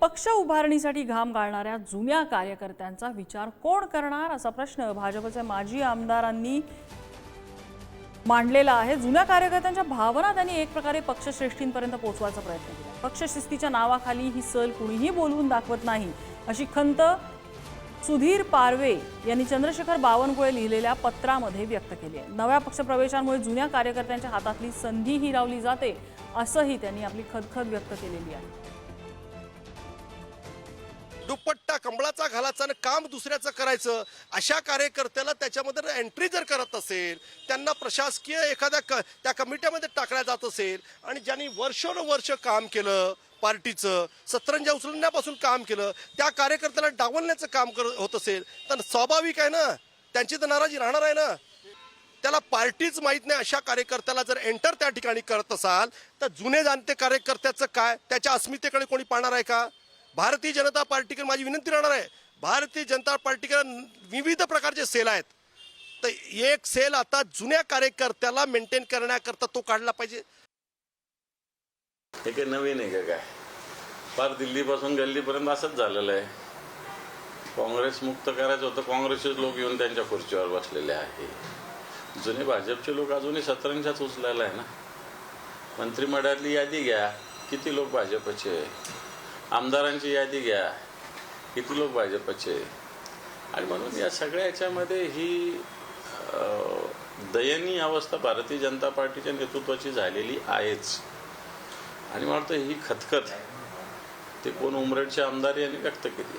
पक्ष उभारणीसाठी घाम गाळणाऱ्या जुन्या कार्यकर्त्यांचा विचार कोण करणार असा प्रश्न भाजपचे माजी आमदारांनी मांडलेला आहे. जुन्या कार्यकर्त्यांच्या भावना त्यांनी एक प्रकारे पक्षश्रेष्ठींपर्यंत पोहोचवायचा प्रयत्न केला. पक्षशिस्तीच्या नावाखाली ही सल कुणीही बोलवून दाखवत नाही. अशी खंत सुधीर पारवे यांनी चंद्रशेखर बावनकुळे लिहिलेल्या पत्रामध्ये व्यक्त केली आहे. नव्या पक्षप्रवेशांमुळे जुन्या कार्यकर्त्यांच्या हातातली संधी हिरावली जाते असंही त्यांनी आपली खदखद व्यक्त केलेली आहे. दुपट्टा कंबळाचा घालायचा आणि काम दुसऱ्याचं करायचं अशा कार्यकर्त्याला त्याच्यामध्ये एंट्री जर करत असेल त्यांना प्रशासकीय एखाद्या क त्या कमिट्यामध्ये टाकल्या जात असेल आणि ज्यांनी वर्षानुवर्ष काम केलं पार्टीचं सतरंजा उचलण्यापासून काम केलं त्या कार्यकर्त्याला डावलण्याचं काम कर होत असेल तर स्वाभाविक आहे ना? त्यांची तर नाराजी राहणार आहे ना? त्याला पार्टीच माहीत नाही अशा कार्यकर्त्याला जर एंटर त्या ठिकाणी करत असाल तर जुने जाणते कार्यकर्त्याचं काय? त्याच्या अस्मितेकडे कोणी पाहणार आहे का? भारतीय जनता पार्टीकडे माझी विनंती राहणार आहे. भारतीय जनता पार्टीकडे विविध प्रकारचे सेल आहेत. तर एक सेल आता जुन्या कार्यकर्त्याला मेंटेन करण्याकरता तो काढला पाहिजे. हे काही नवीन आहे का काय? फार दिल्लीपासून गल्लीपर्यंत असंच झालेलं आहे. काँग्रेस मुक्त करायचं होतं काँग्रेसचेच लोक येऊन त्यांच्या खुर्चीवर बसलेले आहे. जुने भाजपचे लोक अजूनही सतरंजाच उचलायला आहे ना? मंत्रिमंडळातली यादी घ्या. किती लोक भाजपचे? आहे? आमदारांची यादी घ्या. किती लोक भाजपचे? आणि म्हणून या सगळ्या याच्यामध्ये ही दयनीय अवस्था भारतीय जनता पार्टीच्या नेतृत्वाची झालेली आहेच. आणि मला वाटतं ही खतखत ते कोण उमरेडचे आमदार यांनी व्यक्त केली.